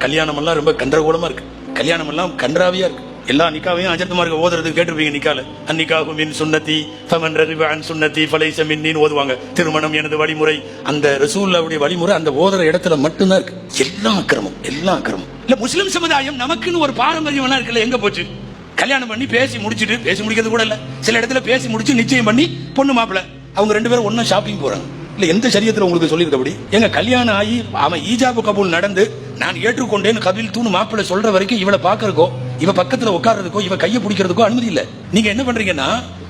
கல்யாணமெல்லாம் ரொம்ப கன்றகோலமா இருக்கு. கல்யாணமெல்லாம் கன்றாவியா இருக்கு. எல்லா நிக்காவையும் அஜர்த்தமார்க்க ஓதுறதுக்கு கேட்டிருப்பீங்க நிக்கால. அந்நிக்காகும் மின் சுண்ணத்தி ஃபமன் ரவிவான் சுண்ணத்தி ஃபலைச மின்னின்னு ஓதுவாங்க. திருமணம் எனது வழிமுறை. அந்த ரசூல்லாவுடைய வழிமுறை அந்த ஓதுற இடத்துல மட்டும்தான் இருக்கு. எல்லா அக்கிரமம் எல்லா அக்கிரமம். இல்ல முஸ்லிம் சமுதாயம் நமக்குன்னு ஒரு பாரம்பரியம் எல்லாம் இருக்குல்ல எங்க போச்சு? கல்யாணம் பண்ணி பேசி முடிச்சிட்டு பேசி முடிக்கிறது கூட இல்ல. சில இடத்துல பேசி முடிச்சு நிச்சயம் பண்ணி பொண்ணு மாப்பிள. அவங்க ரெண்டு பேரும் ஒன்னும் ஷாப்பிங் போறாங்க. இல்ல எந்த சரியத்துல உங்களுக்கு சொல்லியிருக்கபடி? எங்க கல்யாணம் ஆகி அவன் ஈஜாபு கபூல் நடந்து நான் ஏற்றுக்கொண்டேன்னு கபில் தூணு மாப்பிள்ள சொல்ற வரைக்கும் இவளை பாக்குறதுக்கோ இவ பக்கத்துல உட்கார்றதுக்கோ இவ கையை பிடிக்கிறதுக்கோ அனுமதி இல்ல. நீங்க என்ன பண்றீங்கன்னா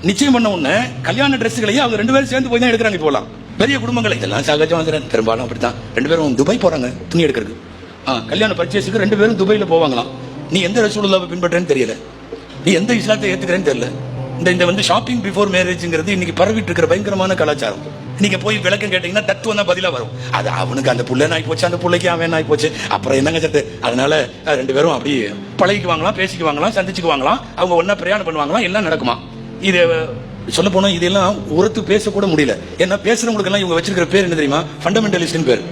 நிச்சயம் பண்ண உடனே கல்யாண ட்ரெஸ்களையும் அவங்க ரெண்டு பேரும் சேர்ந்து போய் தான் எடுக்கிறாங்க போலாம் பெரிய குடும்பங்கள் இதெல்லாம் சகஜமா பெரும்பாலும் அப்படித்தான். ரெண்டு பேரும் துபாய் போறாங்க துணி எடுக்கிறதுக்கு. ஆ கல்யாண பர்ச்சேஸுக்கு ரெண்டு பேரும் துபாயில போவாங்களாம். நீ எந்த ரசூலுல்லாவை பின்பற்றேன்னு தெரியல. நீ எந்த இஸ்லாத்தை ஏத்துக்கிறேன்னு தெரியல. இந்த இந்த வந்து ஷாப்பிங் பிஃபோர் மேரேஜ்ங்கிறது இன்னைக்கு பரவிட்டு இருக்கிற பயங்கரமான கலாச்சாரம். நீங்க போய் விளக்கம் கேட்டீங்கன்னா தத்துவம் தான் பதிலா வரும். அது அவனுக்கு அந்த புள்ள நாய் போச்சு அந்த புள்ளைக்கு அவன் நாய் போச்சு. அப்புறம் என்னங்க சத்து? அதனால ரெண்டு பேரும் அப்படி பழகிக்குவாங்களாம் பேசிக்குவாங்களாம் சந்திச்சுக்குவாங்களாம். அவங்க ஒன்றா பிரயாணம் பண்ணுவாங்களாம் எல்லாம் நடக்குமா? இது சொல்ல போனா இதெல்லாம் உரத்து பேசக்கூட முடியல. ஏன்னா பேசுறவங்களுக்கு எல்லாம் இவங்க வச்சிருக்கிற பேர் என்ன தெரியுமா? ஃபண்டமெண்டலிஸ்ட் பேர்.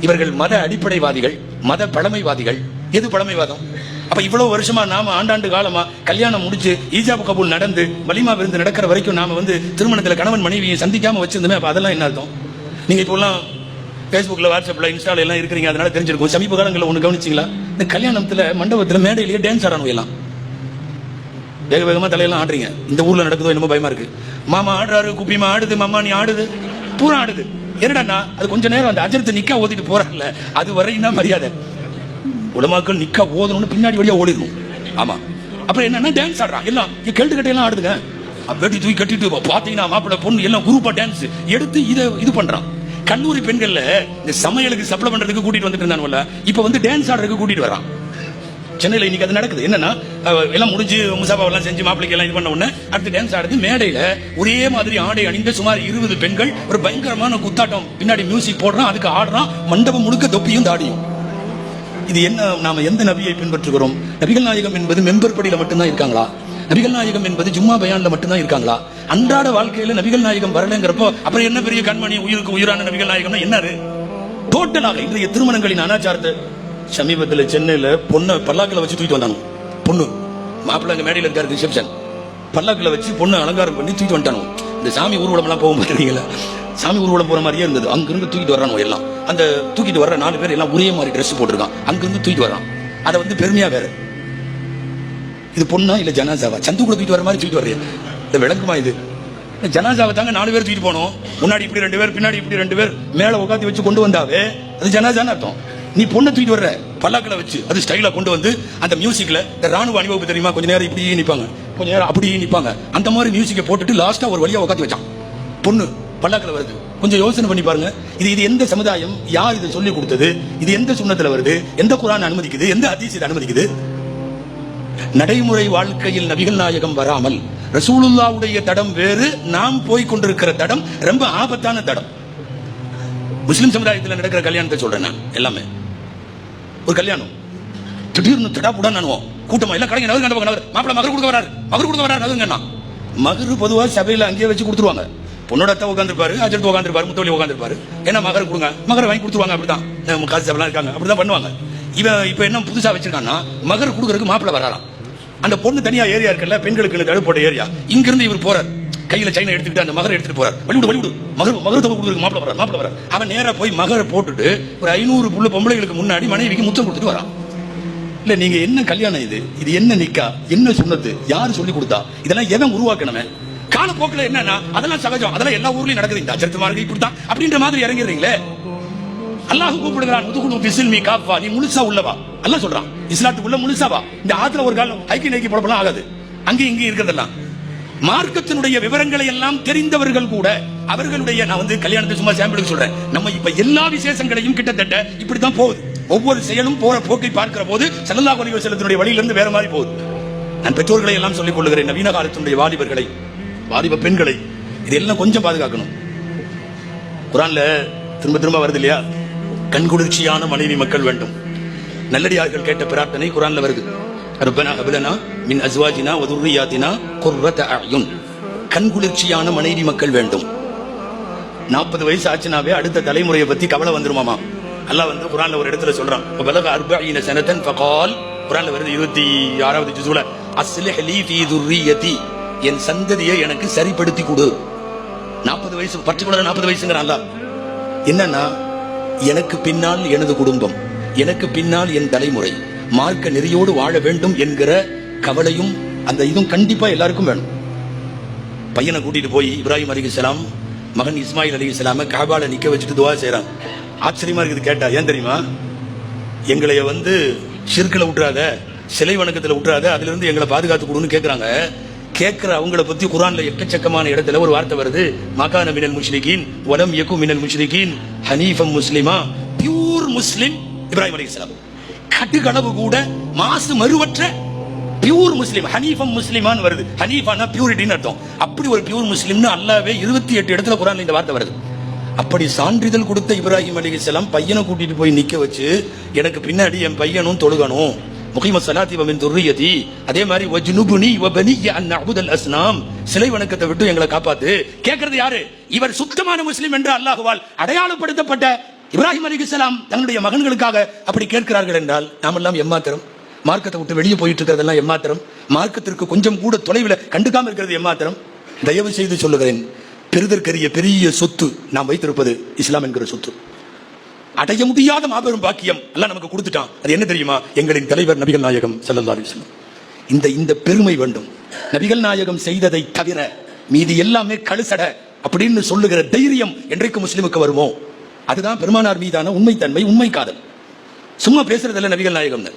இவர்கள் மத அடிப்படைவாதிகள் மத பழமைவாதிகள் எது பழமைவாதம்? அப்ப இவ்வளவு வருஷமா நாம ஆண்டாண்டு காலமா கல்யாணம் முடிச்சு ஈஜாபு கபூல் நடந்து வலிமா விருந்து நடக்கிற வரைக்கும் நாம வந்து திருமணத்துல கணவன் மனைவியை சந்திக்காம வச்சிருந்தோமே அப்ப அதெல்லாம் என்ன அர்த்தம்? நீங்க இப்போ எல்லாம் வாட்ஸ்அப்பில் வாட்ஸ்அப்ல இன்ஸ்டால எல்லாம் இருக்கிறீங்க அதனால தெரிஞ்சிருக்கும். சமீப காலங்களில் ஒன்று கவனிச்சிங்களா? இந்த கல்யாணத்துல மண்டபத்தில் மேடையிலேயே டான்ஸ் ஆடணும் எல்லாம். வேக வேகமா தலையெல்லாம் ஆடுறீங்க. இந்த ஊர்ல நடக்குதோ என்னமோ பயமா இருக்கு. மாமா ஆடுறாரு குப்பிமா ஆடுது மாமா நீ ஆடுது. பூரா ஆடுது. என்னடா அது கொஞ்ச நேரம் அந்த அஜரத்தை நிக்கா ஓதிட்டு போறாங்கல்ல அது வரையும் தான் மரியாதை. உலமாக்கள் நிக்கா ஓதணும்னு பின்னாடி வழியா ஓடிடும் ஆமா. அப்புறம் என்னன்னா டான்ஸ் ஆடுறான் எல்லாம் இங்க கட்டையெல்லாம் ஆடுதுங்க. வெட்டி தூக்கி கட்டிட்டு பாத்தீங்கன்னா மாப்பிள்ள பொண்ணு எல்லாம் குரூப்பா டான்ஸ் எடுத்து இதை இது பண்றான். கல்லூரி பெண்கள்ல இந்த சமையலுக்கு சப்ளை பண்றதுக்கு கூட்டிட்டு வந்துட்டு இருந்தானுல்ல இப்ப வந்து டான்ஸ் ஆடுறதுக்கு கூட்டிட்டு வரான். சென்னையில இன்னைக்கு அது நடக்குது. என்னன்னா எல்லாம் முடிஞ்சு முசாபா எல்லாம் செஞ்சு மாப்பிளைக்கு எல்லாம் இது பண்ண உடனே அடுத்து டான்ஸ் ஆடுது. மேடையில ஒரே மாதிரி ஆடை அணிந்த சுமார் இருபது பெண்கள் ஒரு பயங்கரமான குத்தாட்டம். பின்னாடி மியூசிக் போடுறான் அதுக்கு ஆடுறான். மண்டபம் முழுக்க தொப்பியும் தாடியும். இது என்ன நாம எந்த நபியை பின்பற்றுகிறோம்? நபிகள் நாயகம் என்பது மெம்பர் படியில மட்டும்தான் இருக்காங்களா? நபிகள் நாயகம் என்பது ஜும்மா பயான்ல மட்டும்தான் இருக்காங்களா? அன்றாட வாழ்க்கையில நபிகள் நாயகம் வரலங்கிறப்போ அப்புறம் என்ன பெரிய கண்மணி உயிருக்கு உயிரான நபிகள் நாயகம்னா என்னது டோட்டலாக இன்றைய திருமணங்களின் அனாச்சாரத்தை சமீபத்தில் சென்னையில பொண்ணை பல்லாக்கில் வச்சு தூக்கிட்டு வந்தாங்க பொண்ணு. மாப்பிள்ளை அங்கே மேடையில் இருக்காரு ரிசப்ஷன். பல்லாக்கில் வச்சு பொண்ணு அலங்காரம் பண்ணி தூக்கிட்டு வந்துட்டானோ? இந்த சாமி ஊர்வலம் எல்லாம் போக மாட்டீங்களா சாமி ஊர்வலம் போற மாதிரியே இருந்தது. அங்கிருந்து தூக்கிட்டு வர்றானோ எல்லாம்? அந்த தூக்கிட்டு வர்ற நாலு பேர் எல்லாம் ஒரே மாதிரி ட்ரெஸ் போட்டிருக்கான். அங்கிருந்து தூக்கிட்டு வரான் அதை வந்து பெருமையா வேற. இது பொண்ணா இல்ல ஜனாசாவா? சந்து கூட தூக்கிட்டு வர மாதிரி தூக்கிட்டு வர்றீங்க இந்த விளக்குமா இது? ஜனாசாவை தாங்க நாலு பேர் தூக்கிட்டு போனோம். முன்னாடி இப்படி ரெண்டு பேர் பின்னாடி இப்படி ரெண்டு பேர் மேல உட்காந்து வச்சு கொண்டு வந்தாவே அது ஜனாசான்னு அர்த்தம். நீ பொண்ணை தூக்கிட்டு வர்ற பல்லாக்களை வச்சு அது ஸ்டைலா கொண்டு வந்து அந்த மியூசிக்ல இந்த ராணுவ அணிவகுப்பு தெரியுமா? கொஞ்ச நேரம் இப்படியே நிப்பாங்க. கொஞ்ச நேரம் அப்படியே நிப்பாங்க. அந்த மாதிரி மியூசிக்கை போட்டுட்டு லாஸ்டா ஒரு வழியா உட்காந்து வச்சான். பொண்ணு. பல்லாக்கில் வருது. கொஞ்சம் யோசனை பண்ணி பாருங்க. இது இது எந்த சமுதாயம்? யார் இதை சொல்லி கொடுத்தது? இது எந்த சுண்ணத்தில் வருது? எந்த குரான் அனுமதிக்குது? எந்த அதிசயத்தை அனுமதிக்குது? நடைமுறை வாழ்க்கையில் நபிகள் நாயகம் வராமல் ரசூலுல்லாவுடைய தடம் வேறு நாம் போய் கொண்டிருக்கிற தடம் ரொம்ப ஆபத்தான தடம். முஸ்லிம் சமுதாயத்தில் நடக்கிற கல்யாணத்தை சொல்றேன் நான் எல்லாமே. ஒரு கல்யாணம். திடீர்னு தடா புடா நானுவோம் கூட்டமா எல்லாம் கடைங்க நகர் கண்டவங்க நகர் மாப்பிள்ள மகர் கொடுக்க வராரு. மகர் கொடுக்க வராரு நகருங்கண்ணா மகர் பொதுவாக சபையில் அங்கேயே வச்சு கொடுத்துருவாங்க. பொண்ணோட அத்தை உட்காந்துருப்பாரு அஜரத்து உட்காந்துருப்பாரு முத்தவழி உட்காந்துருப்பாரு என்ன மகர் கொடுங்க. மகர் வாங்கி கொடுத்துருவாங்க அப்படிதான் காசு சபைலாம் இருக்காங்க. அப்படிதான் பண்ணுவாங்க. இவன் இப்போ என்ன புதுசாக வச்சிருக்கான்னா மகர் கொடுக்கறதுக்கு மாப்பிள வராராம். அந்த பொண்ணு தனியாக ஏரியா இருக்குல்ல பெண்களுக்கு தடு போட்ட ஏரியா. இங்கிருந்து இவர் போறார். கையில் சைனை எடுத்துக்கிட்டு அந்த மகரை எடுத்துட்டு போறார். வழிவிடு வழிவிடு மகர் மகர் தொகை கொடுக்குறதுக்கு மாப்பிள வரார் மாப்பிள வரார். அவன் நேராக போய் மகரை போட்டுட்டு ஒரு ஐநூறு புள்ள பொம்பளைகளுக்கு முன்னாடி மனைவிக்கு முத்தம் கொடுத்துட்டு வரான். இல்லை நீங்க என்ன கல்யாணம் இது? இது என்ன நிக்கா? என்ன சொன்னது? யாரு சொல்லி கொடுத்தா? இதெல்லாம் எவன் உருவாக்கணுமே காலப்போக்கில் என்னன்னா அதெல்லாம் சகஜம். அதெல்லாம் எல்லா ஊர்லயும் நடக்குது. இந்த அச்சரத்து மார்க்கு இப்படித்தான். அப்படின்ற மாதிரி இறங்கிடுறீங்களே? அல்லாஹ் கூப்பிடுகிறான் முதுகுனு பிசில்மி காப்பா நீ முழுசா உள்ளவா அல்லாஹ் சொல்றான் இஸ்லாத்துக்குள்ள உள்ள முழுசாவா இந்த ஆத்துல ஒரு காலம் ஐக்கிய நைக்கி புலப்பலாம் ஆகாது. அங்கே இங்கே இருக்கிறதெல்லாம். மார்க்கத்தினுடைய விவரங்களை எல்லாம் தெரிந்தவர்கள் கூட அவர்களுடைய நான் வந்து கல்யாணத்தை சும்மா சாம்பிளுக்கு சொல்றேன். நம்ம இப்ப எல்லா விசேஷங்களையும் கிட்டத்தட்ட இப்படித்தான் போகுது. ஒவ்வொரு செயலும் போற போக்கை பார்க்கிற போது ஸல்லல்லாஹு அலைஹி வஸல்லத்தினுடைய வழியிலிருந்து வேற மாதிரி போகுது. நான் பெற்றோர்களை எல்லாம் சொல்லிக் கொள்கிறேன் நவீன காலத்தினுடைய வாலிபர்களை. வாலிப பெண்களை இதெல்லாம் கொஞ்சம் பாதுகாக்கணும். குரான்ல திரும்ப திரும்ப வருது இல்லையா? கண்குளிர்ச்சியான மனைவி மக்கள் வேண்டும். நல்லடியார்கள் கேட்ட பிரார்த்தனை குரான்ல வருது. ரப்பனா அபிலனா மின் அஸ்வாஜினா வதுர்ரியாத்தினா குர்ரத அயுன் கண்குளிர்ச்சியான மனைவி மக்கள் வேண்டும். நாற்பது வயசு ஆச்சுனாவே அடுத்த தலைமுறையை பத்தி கவலை வந்துருமாமா? அல்லாஹ் வந்து குரான்ல ஒரு இடத்துல சொல்றான். பலக அர்பஈன சனதன் ஃபகால். குரான்ல வருது இருபத்தி ஆறாவது ஜுசுல அஸ்லிஹ் லீ ஃபீ துர்ரியதி என் சந்ததியை எனக்கு சரிப்படுத்தி கொடு. நாற்பது வயசு பர்டிகுலர் நாற்பது வயசுங்கிற என்னன்னா எனக்கு பின்னால் எனது குடும்பம் எனக்கு பின்னால் என் தலைமுறை மார்க்க நெறியோடு வாழ வேண்டும் என்கிற கவலையும் அந்த இதுவும் கண்டிப்பா எல்லாருக்கும் வேணும். பையனை கூட்டிட்டு போய் இப்ராஹிம் அலிகலாம் மகன் இஸ்மாயில் அலிகலாம காபால நிக்க வச்சுட்டு துவா செய்யறான் ஆச்சரியமா இருக்குது கேட்டா ஏன் தெரியுமா? எங்களைய வந்து சிற்கில் விட்டுறாத சிலை வணக்கத்துல விட்டுறாத அதுல இருந்து எங்களை பாதுகாத்து கொடுன்னு கேக்குறாங்க. கேட்குற அவங்கள பற்றி குரானில் எக்கச்சக்கமான இடத்துல ஒரு வார்த்தை வருது. மகான மினல் முஷ்ரிகின் வலம் யகு மினல் முஷ்ரிகின் ஹனீஃபம் முஸ்லிமா பியூர் முஸ்லிம் இப்ராஹிம் அலி இஸ்லாம் கட்டுக்கடவு கூட மாசு மறுவற்ற பியூர் முஸ்லிம் ஹனீஃபம் முஸ்லிமான்னு வருது. ஹனீஃபானா பியூரிட்டின்னு அர்த்தம். அப்படி ஒரு பியூர் முஸ்லிம்னு அல்லாவே இருபத்தி எட்டு இடத்துல குரான் இந்த வார்த்தை வருது. அப்படி சான்றிதழ் கொடுத்த இப்ராஹிம் அலிகலாம் பையனை கூட்டிட்டு போய் நிக்க வச்சு எனக்கு பின்னாடி என் பையனும் தொழுகணும். முகிம சலாத்தி வமின் துர்ரியதி. அதே மாதிரி வஜ்னுபுனி வபனிய அன் அபுதல் அஸ்னாம் சிலை வணக்கத்தை விட்டு எங்களை காப்பாத்து. கேட்கறது யாரு? இவர் சுத்தமான முஸ்லிம் என்று அல்லாஹுவால் அடையாளப்படுத்தப்பட்ட இப்ராஹிம் அலிகலாம் தங்களுடைய மகன்களுக்காக அப்படி கேட்கிறார்கள் என்றால் நாமெல்லாம் எம்மாத்திரம். மார்க்கத்தை விட்டு வெளியே போயிட்டு இருக்கிறதெல்லாம் எம்மாத்திரம். மார்க்கத்திற்கு கொஞ்சம் கூட தொலைவில் கண்டுக்காம இருக்கிறது எம்மாத்திரம். தயவு செய்து சொல்லுகிறேன் பெருதற்கரிய பெரிய சொத்து நாம் வைத்திருப்பது இஸ்லாம் என்கிற சொத்து. அடைய முடியாத மாபெரும் பாக்கியம் எல்லாம் நமக்கு கொடுத்துட்டான். அது என்ன தெரியுமா? எங்களின் தலைவர் நபிகள் நாயகம் ஸல்லல்லாஹு அலைஹி இந்த இந்த பெருமை வேண்டும். நபிகள் நாயகம் செய்ததை தவிர மீதி எல்லாமே கழுசட அப்படின்னு சொல்லுகிற தைரியம் என்றைக்கு முஸ்லிமுக்கு வருமோ? அதுதான் பெருமானார் மீதான உண்மைத்தன்மை உண்மை காதல். சும்மா பேசுறதில்ல நபிகள் நாயகம்